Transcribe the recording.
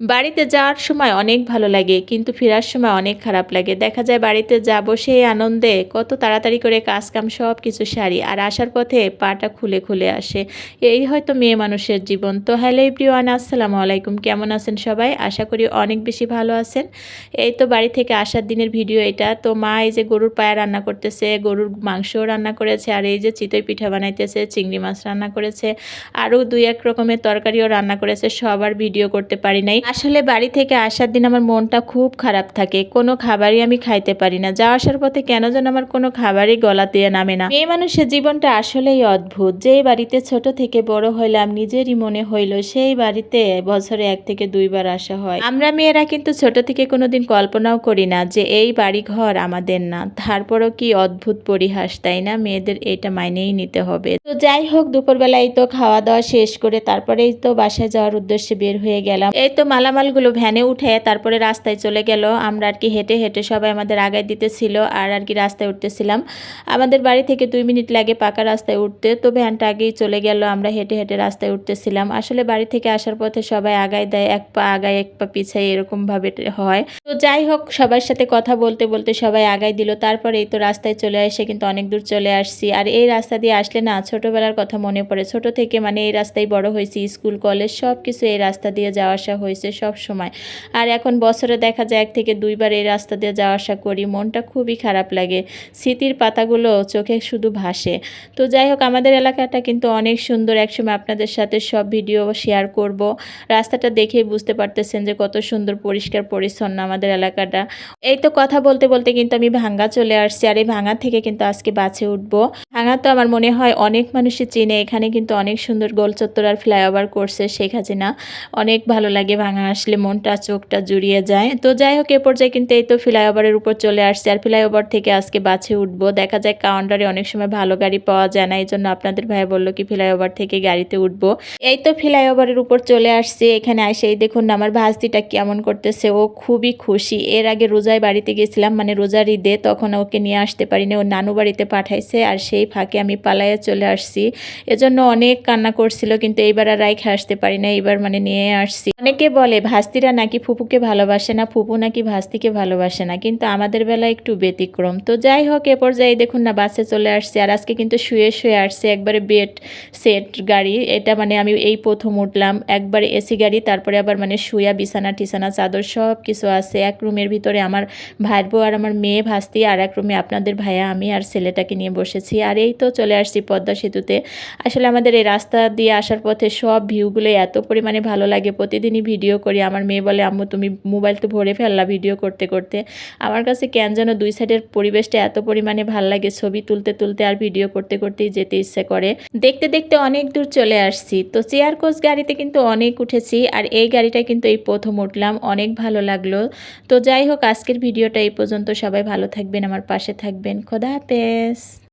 বাড়িতে যাওয়ার সময় অনেক ভালো লাগে, কিন্তু ফেরার সময় অনেক খারাপ লাগে। দেখা যায় বাড়িতে যাব সেই আনন্দে, কত তাড়াতাড়ি করে কাজ কাম সব কিছু সারি, আর আসার পথে পাটা খুলে খুলে আসে। এই হয়তো মেয়ে মানুষের জীবন। তো হ্যালো এভরিওয়ান, আসসালামু আলাইকুম। কেমন আছেন সবাই? আশা করি অনেক বেশি ভালো আছেন। এই তো বাড়ি থেকে আসার দিনের ভিডিও এটা। তো মা এই যে গরুর পায়া রান্না করতেছে, গরুর মাংসও রান্না করেছে, আর এই যে চিতই পিঠা বানাইতেছে, চিংড়ি মাছ রান্না করেছে, আরও দুই এক রকমের তরকারিও রান্না করেছে, সবার ভিডিও করতে পারি নাই। আসলে বাড়ি থেকে আসার দিন আমার মনটা খুব খারাপ থাকে। কোনো খাবারই আমি খাইতে পারি না। যাওয়া আসার পথে কেন যেন আমার কোনো খাবারই গলা দিয়ে নামে না। মেয়ে মানুষের জীবনটা আসলেই অদ্ভুত। যেই বাড়িতে ছোট থেকে বড় হইলাম, নিজেরই মনে হইল সেই বাড়িতে বছরে এক থেকে দুইবার আসা হয়। আমরা মেয়েরা কিন্তু ছোট থেকে কোনোদিন কল্পনাও করি না যে এই বাড়ি ঘর আমাদের না। তারপরও কি অদ্ভুত পরিহাস, তাই না? মেয়েদের এটা মাইনেই নিতে হবে। তো যাই হোক, দুপুরবেলায় তো খাওয়া দাওয়া শেষ করে তারপরেই তো বাসায় যাওয়ার উদ্দেশ্যে বের হয়ে গেলাম। এই তো মালামালগুলো ভ্যানে উঠে তারপরে রাস্তায় চলে গেল। আমরা আর কি হেঁটে হেঁটে সবাই আমাদের আগায় দিতেছিল আর আর কি রাস্তায় উঠতেছিলাম। আমাদের বাড়ি থেকে দুই মিনিট লাগে পাকা রাস্তায় উঠতে, তো ভ্যানটা আগেই চলে গেল। আমরা হেঁটে হেঁটে রাস্তায় উঠতেছিলাম। আসলে বাড়ি থেকে আসার পথে সবাই আগায় দেয়, এক পা আগায়, এক পা পিছায় এরকমভাবে হয়। তো যাই হোক, সবার সাথে কথা বলতে বলতে সবাই আগায় দিল। তারপরে এই তো রাস্তায় চলে এসে কিন্তু অনেক দূর চলে আসছি। আর এই রাস্তা দিয়ে আসলে না, ছোটোবেলার কথা মনে পড়ে। ছোট থেকে মানে এই রাস্তায় বড় হয়েছি, স্কুল, কলেজ সব কিছু এই রাস্তা দিয়ে যাওয়া আসা হয়েছে। সব সময়। আর এখন বছরে দেখা যায় এক থেকে দুইবার এই রাস্তা দিয়ে যাওয়া আসা করি, মনটা খুবই খারাপ লাগে। স্মৃতির পাতাগুলো চোখে শুধু ভাসে। তো যাই হোক, আমাদের এলাকাটা কিন্তু অনেক সুন্দর। একসময় আপনাদের সাথে সব ভিডিও শেয়ার করব। রাস্তাটা দেখেই বুঝতে পারতেছেন যে কত সুন্দর, পরিষ্কার, পরিচ্ছন্ন আমাদের এলাকাটা। এই তো কথা বলতে বলতে কিন্তু আমি ভাঙ্গা চলে আসছি, আর এই ভাঙ্গা থেকে কিন্তু আজকে বাছে উঠবো। ভাঙ্গা তো আমার মনে হয় অনেক মানুষই চিনে। এখানে কিন্তু অনেক সুন্দর গোল চত্বর আর ফ্লাইওভার করছে শেখ হাসিনা। অনেক ভালো লাগে ভাঙা আসলে মনটা, চোখটা জুড়িয়ে যায়। তো যাই হোক, এ পর্যায়ে কিন্তু এই তো ফ্লাইওভারের উপর চলে আসছে। আর ফ্লাইওভার থেকে আজকে বাছে উঠবো। দেখা যায় কাউন্টারে অনেক সময় ভালো গাড়ি পাওয়া যায় না। এই জন্য আপনাদের ভাই বলল কি, ফ্লাইওভার থেকে গাড়িতে উঠবো। এই তো ফ্লাইওভারের উপর চলে আসছে। এখানে আসেই দেখুন, আমার ভাস্তিটা কেমন করতেছে। ও খুবই খুশি। এর আগে রোজায় বাড়িতে গেছিলাম মানে রোজার ঈদে, তখন ওকে নিয়ে আসতে পারিনি। ও নানু বাড়িতে পাঠাইছে আর সেই ফাঁকে আমি পালাইয়ে চলে আসছি। এজন্য অনেক কান্না করছিল, কিন্তু এইবার আর রাইখে আসতে পারি না। এইবার মানে নিয়ে আসছি। অনেকে বলে ভাস্তিরা নাকি ফুপুকে ভালোবাসে না, ফুপু নাকি ভাস্তিকে ভালোবাসে না, কিন্তু আমাদের বেলা একটু ব্যতিক্রম। তো যাই হোক, এ পর্যায়ে দেখুন না, বাসে চলে আসছে, আর আজকে কিন্তু শুয়ে শুয়ে আসছে একবারে বেড সেট গাড়ি। এটা মানে আমি এই প্রথম উঠলাম, একবারে এসি গাড়ি, তারপরে আবার মানে শুয়া, বিছানা টিছানা চাদর সব কিছু আছে। এক রুমের ভিতরে আমার ভাইয়ের বউ আর আমার মেয়ে ভাস্তি, আর এক রুমে আপনাদের ভাইয়া, আমি আর ছেলেটাকে নিয়ে বসেছি। আর এই তো চলে আসছি পদ্মা সেতুতে। আসলে আমাদের এই রাস্তা দিয়ে আসার পথে সব ভিউগুলো এত পরিমাণে ভালো লাগে, প্রতিদিনই ভিডিও করি। আমার মেয়ে বলে, আম্মু, তুমি মোবাইল তো ভরে ফেললা ভিডিও করতে করতে। আমার কাছে কেন যেন দুই সাইডের পরিবেশটা এত পরিমাণে ভালো লাগে, ছবি তুলতে তুলতে আর ভিডিও করতে, করতেই যেতে ইচ্ছে করে। দেখতে দেখতে অনেক দূর চলে আসছি। তো চেয়ার কোচ গাড়িতে কিন্তু অনেক উঠেছি আর এই গাড়িটা কিন্তু এই প্রথম উঠলাম। অনেক ভালো লাগল। তো যাই হোক, আজকের ভিডিওটা এই পর্যন্ত। সবাই ভালো থাকবেন, আমার পাশে থাকবেন। খোদা হাফেজ।